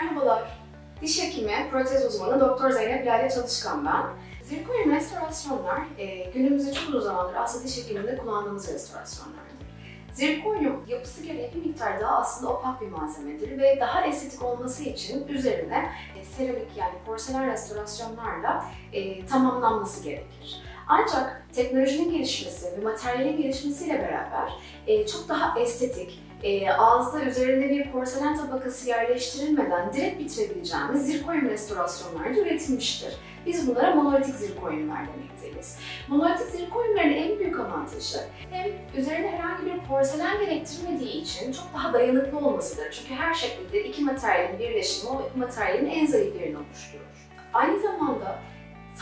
Merhabalar. Diş hekimi, protez uzmanı Doktor Zeynep Lale Çalışkan ben. Zirkonyum restorasyonlar e, günümüzde çok uzun zamandır aslında diş hekiminde kullandığımız restorasyonlardır. Zirkonyum yapısı gereği bir miktar daha aslında opak bir malzemedir ve daha estetik olması için üzerine e, seramik yani porselen restorasyonlarla e, tamamlanması gerekir. Ancak teknolojinin gelişmesi ve materyalin gelişmesiyle beraber e, çok daha estetik, e, ağızda üzerinde bir porselen tabakası yerleştirilmeden direkt bitirebileceğimiz zirkonyum restorasyonlarda üretilmiştir. Biz bunlara monolitik zirkonyumlar demekteyiz. Monolitik zirkonyumların en büyük avantajı hem üzerine herhangi bir porselen gerektirmediği için çok daha dayanıklı olmasıdır. Çünkü her şekilde iki materyalin birleşimi o materyalin en zayıf yerini oluşturur. Aynı zamanda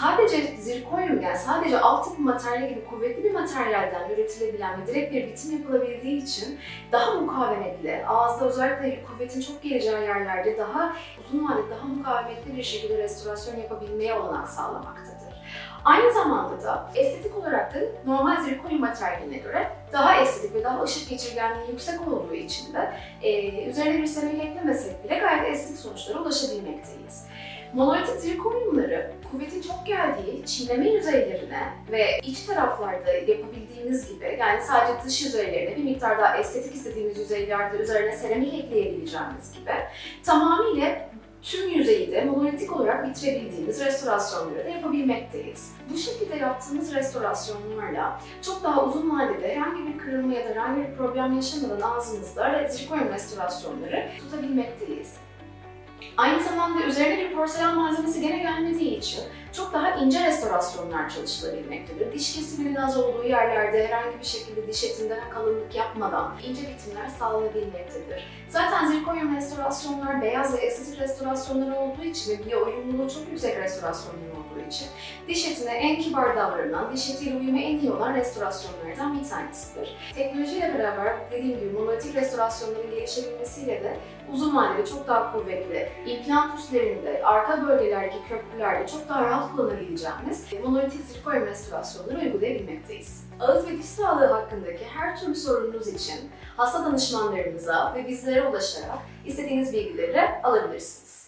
sadece zirkonyum yani sadece alt tip materyal gibi kuvvetli bir materyalden üretilebilen ve direkt bir bitim yapılabildiği için daha mukavemetli, ağızda özellikle kuvvetin çok geleceği yerlerde daha uzun vadede daha mukavemetli bir şekilde restorasyon yapabilmeye olanak sağlamaktadır. Aynı zamanda da estetik olarak da normal zirkonyum materyaline göre daha estetik ve daha ışık geçirgenliği yüksek olduğu için de e, üzerine bir seramik eklemesek bile gayet estetik sonuçlara ulaşabilmekteyiz. Monolitik zirkonyumları kuvvetin çok geldiği çiğneme yüzeylerine ve iç taraflarda yapabildiğimiz gibi yani sadece dış yüzeylerine bir miktar daha estetik istediğimiz yüzeylerde üzerine seramik ekleyebileceğimiz gibi tamamıyla tüm yüzeyi de monolitik olarak bitirebildiğimiz restorasyonları da yapabilmekteyiz. Bu şekilde yaptığımız restorasyonlarla çok daha uzun vadede herhangi bir kırılma ya da herhangi bir problem yaşamadan ağzımızda zirkonyum restorasyonları tutabilmekteyiz. Aynı zamanda üzerine bir porselen malzemesi gene gelmediği için çok daha ince restorasyonlar çalışılabilmektedir. Diş kesiminin az olduğu yerlerde herhangi bir şekilde diş etinden kalınlık yapmadan ince bitimler sağlanabilmektedir. Zaten zirkonyum restorasyonlar beyaz ve estetik restorasyonlar olduğu için ve biyouyumluluğu çok yüksek restorasyonlar olduğu için diş etine en kibar davranılan, diş etiyle uyumu en iyi olan restorasyonlardan bir tanesidir. Teknolojiyle beraber dediğim gibi monolitik restorasyonların gelişebilmesiyle de uzun vadede çok daha kuvvetli, implant üstlerinde, arka bölgelerdeki köprülerde çok daha rahat kullanabileceğimiz monolitik zirkonyum restorasyonları uygulayabilmekteyiz. Ağız ve diş sağlığı hakkındaki her türlü sorununuz için hasta danışmanlarımıza ve bizlere ulaşarak istediğiniz bilgileri alabilirsiniz.